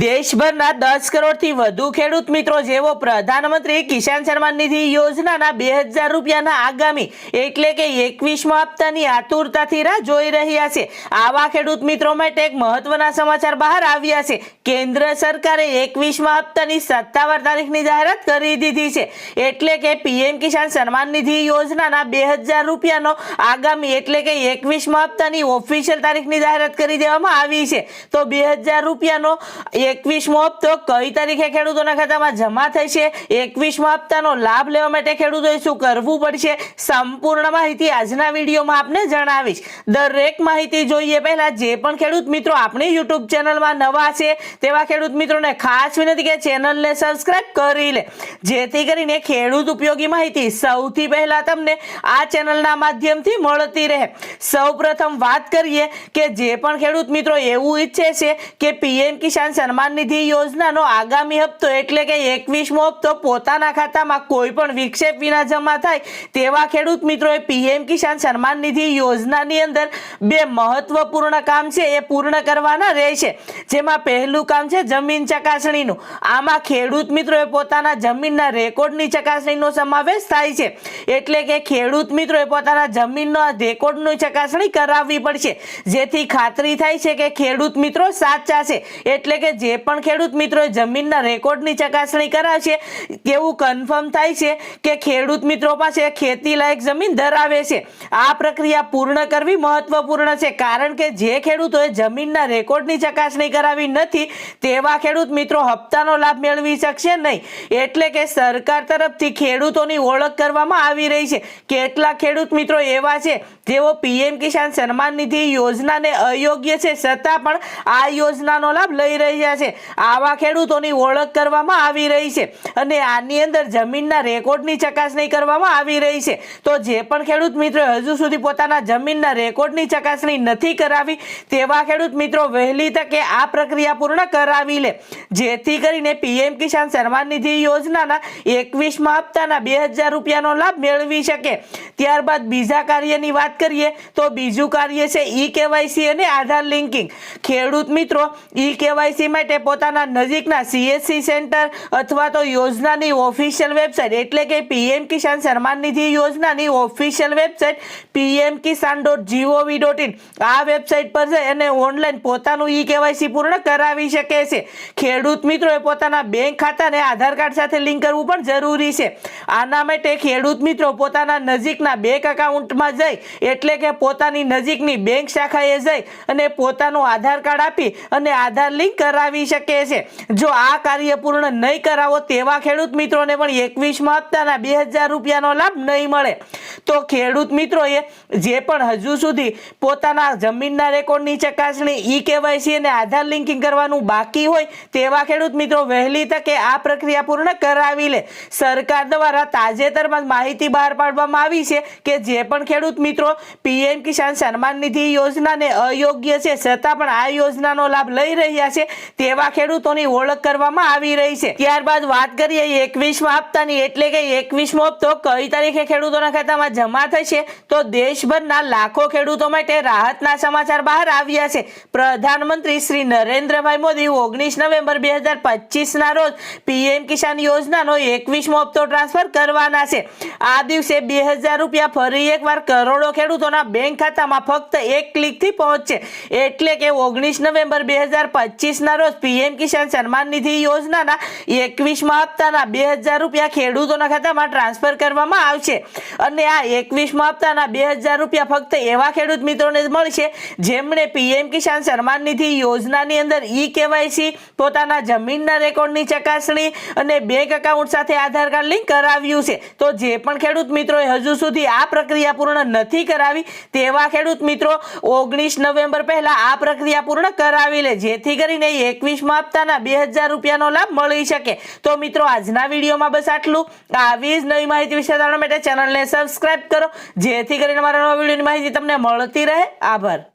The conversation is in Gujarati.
દેશભરના દસ કરોડથી વધુ ખેડૂત મિત્રો જેવો પ્રધાનમંત્રી કિસાન સન્માન નિધિ યોજનાના બે હજાર રૂપિયાના આગામી એટલે કે એકવીસમા હપ્તાની આતુરતાથી રાહ જોઈ રહ્યા છે. આવા ખેડૂત મિત્રો માટે એક મહત્વના સમાચાર બહાર આવ્યા છે. કેન્દ્ર સરકારે એકવીસમા હપ્તાની સત્તાવાર તારીખની જાહેરાત કરી દીધી છે. એટલે કે પીએમ કિસાન સન્માન નિધિ યોજનાના બે હજાર રૂપિયાનો આગામી એટલે કે એકવીસમા હપ્તાની ઓફિશિયલ તારીખની જાહેરાત કરી દેવામાં આવી છે. તો બે હજાર રૂપિયાનો એકવીસમો હપ્તો કઈ તારીખે ખેડૂતોના ખાતામાં જમા થશે? એકવીસમો હપ્તાનો લાભ લેવા માટે ખેડૂતોએ શું કરવું પડશે? સંપૂર્ણ માહિતી આજના વિડીયોમાં આપને જણાવીશ. દરેક માહિતી જોઈએ પહેલા જે પણ ખેડૂત મિત્રો આપણી યુટ્યુબ ચેનલમાં નવા છે, તેવા ખેડૂત મિત્રોને ખાસ વિનંતી કે ચેનલને સબસ્ક્રાઇબ કરી લે. જેથી કરીને ખેડૂત ઉપયોગી માહિતી સૌથી પહેલા તમને આ ચેનલના માધ્યમથી મળતી રહે. સૌપ્રથમ વાત કરીએ કે જે પણ ખેડૂત મિત્રો એવું ઈચ્છે છે કે પીએમ કિસાન સન્માન નિધિ યોજનાનો આગામી હપ્તો એટલે કે એકવીસમો હપ્તો પોતાના ખાતામાં કોઈ પણ વિક્ષેપ વિના જમા થાય તેવા ખેડૂત મિત્રોએ પીએમ કિસાન સન્માન નિધિ યોજનાની અંદર બે મહત્વપૂર્ણ કામ છે, એ પૂર્ણ કરવાના રહેશે. જેમાં પહેલું કામ છે જમીન ચકાસણીનું. આમાં ખેડૂત મિત્રોએ પોતાના જમીનના રેકોર્ડની ચકાસણીનો સમાવેશ થાય છે. એટલે કે ખેડૂત મિત્રોએ પોતાના જમીનનો રેકોર્ડની ચકાસણી કરાવવી પડશે. જેથી ખાતરી થાય છે કે ખેડૂત મિત્રો સાચા છે. એટલે કે જે પણ ખેડૂત મિત્રોએ જમીનના રેકોર્ડની ચકાસણી કરાવશે તેવું કન્ફર્મ થાય છે કે ખેડૂત મિત્રો પાસે ખેતી લાયક જમીન ધરાવે છે. આ પ્રક્રિયા પૂર્ણ કરવી મહત્વપૂર્ણ છે, કારણ કે જે ખેડૂતોએ જમીનના રેકોર્ડની ચકાસણી કરાવી નથી, તેવા ખેડૂત મિત્રો હપ્તાનો લાભ મેળવી શકશે નહીં. એટલે કે સરકાર તરફથી ખેડૂતોની ઓળખ કરવામાં આવી રહી છે. કેટલાક ખેડૂત મિત્રો એવા છે જેઓ પીએમ કિસાન સન્માન નિધિ યોજનાને અયોગ્ય છે છતાં પણ આ યોજનાનો લાભ લઈ રહ્યા છે. આવા ખેડૂતોની ઓળખ કરવામાં આવી રહી છે અને આની અંદર જમીનના રેકોર્ડની ચકાસણી કરવામાં આવી રહી છે. તો જે પણ ખેડૂત મિત્રો હજુ સુધી પોતાના જમીનના રેકોર્ડની ચકાસણી નથી કરાવી તેવા ખેડૂત મિત્રો વહેલી તકે આ પ્રક્રિયા પૂર્ણ કરાવી લે. જેથી કરીને પીએમ કિસાન સન્માન નિધિ યોજનાના એકવીસમાં હપ્તાના બે હજાર રૂપિયાનો લાભ મેળવી શકે. ત્યારબાદ બીજા કાર્યની વાત કરીએ તો બીજું કાર્ય છે ઈ કેવાયસી અને આધાર લિંકિંગ. ખેડૂત મિત્રો, ઈ કેવાયસી માટે પોતાના નજીકના સીએસસી સેન્ટર અથવા તો યોજનાની ઓફિશિયલ વેબસાઇટ, એટલે કે પીએમ કિસાન સન્માન નિધિ યોજનાની official website PM Kisan dot G O V. Dot website પર જઈ અને ઓનલાઈન પોતાનું ઈ કેવાયસી પૂર્ણ કરાવી શકે છે. ખેડૂત મિત્રોએ પોતાના બેંક ખાતાને આધાર કાર્ડ સાથે લિંક કરવું પણ જરૂરી છે. આના માટે ખેડૂત મિત્રો, પોતાના નજીકના બેંક એકાઉન્ટમાં જઈ એટલે કે પોતાની નજીકની બેંક શાખાએ જઈ અને પોતાનું આધાર કાર્ડ આપી અને આધાર લિંક કરાવી શકે છે. જો આ કાર્ય પૂર્ણ નહીં કરાવો તેવા ખેડૂત મિત્રોને પણ એકવીસમાં હપ્તાના બે હજાર રૂપિયાનો લાભ નહીં મળે. તો ખેડૂત મિત્રોએ જે પણ હજુ સુધી પોતાના જમીનના રેકોર્ડની ચકાસણી, ઈ કેવાયસી અને આધાર લિંકિંગ કરવાનું બાકી હોય તેવા ખેડૂત મિત્રો વહેલી તકે આ પ્રક્રિયા પૂર્ણ કરાવી લે. સરકાર દ્વારા તાજેતરમાં માહિતી બહાર પાડવામાં આવી છે કે જે પણ ખેડૂત મિત્રો પીએમ કિસાન સન્માન નિધિ યોજનાને અયોગ્ય છે. છતાં પણ આ યોજનાનો લાભ લઈ રહ્યા છે તેવા ખેડૂતોની ઓળખ કરવામાં આવી રહી છે. ત્યારબાદ વાત કરીએ એકવીસમા હપ્તાની. એટલે કે એકવીસમો હપ્તો કઈ તારીખે ખેડૂતોના ખાતામાં જમા થશે? તો દેશભરના લાખો ખેડૂતો માટે રાહતના સમાચાર બહાર આવ્યા છે. પ્રધાનમંત્રી શ્રી નરેન્દ્રભાઈ મોદી ઓગણીસ નવેમ્બર બે હજાર પચીસના રોજ પીએમ કિસાન યોજનાનો એકવીસમો હપ્તો ટ્રાન્સફર કરવાના છે. આ દિવસે બે હજાર રૂપિયા ફરી એકવાર કરોડો ખેડૂતોના બેંક ખાતામાં ફક્ત એક ક્લિકથી પહોંચશે. એટલે કે ઓગણીસ નવેમ્બર બે હજાર પચીસના રોજ પીએમ કિસાન સન્માન નિધિ યોજનાના એકવીસમાં હપ્તાના બે હજાર રૂપિયા ખેડૂતોના ખાતામાં ટ્રાન્સફર કરવામાં આવશે. અને આ એકવીસમાં હપ્તાના બે હજાર રૂપિયા ફક્ત એવા ખેડૂત મિત્રોને મળશે, જેમણે પીએમ કિસાન સન્માન નિધિ યોજનાની અંદર ઈ કેવાયસી, પોતાના જમીનના રેકોર્ડની ચકાસણી અને બેંક એકાઉન્ટ સાથે આધાર કાર્ડ લિંક કરાવ્યું છે. તો જે પણ ખેડૂત મિત્રોએ હજુ સુધી આ પ્રક્રિયા પૂર્ણ નથી કરાવી તેવા ખેડૂત મિત્રો ઓગણીસ નવેમ્બર પહેલા આ પ્રક્રિયા પૂર્ણ કરાવી લે, જેથી કરીને એકવીસમાં હપ્તાના બે હજાર રૂપિયાનો લાભ મળી શકે. તો મિત્રો, આજના વિડીયોમાં બસ આટલું. આવી જ નવી માહિતી વિશે જાણવા માટે ચેનલને સબસ્ક્રાઇબ કરો, જેથી કરીને મારા નવા વિડીયોની માહિતી તમને મળતી રહે. આભાર.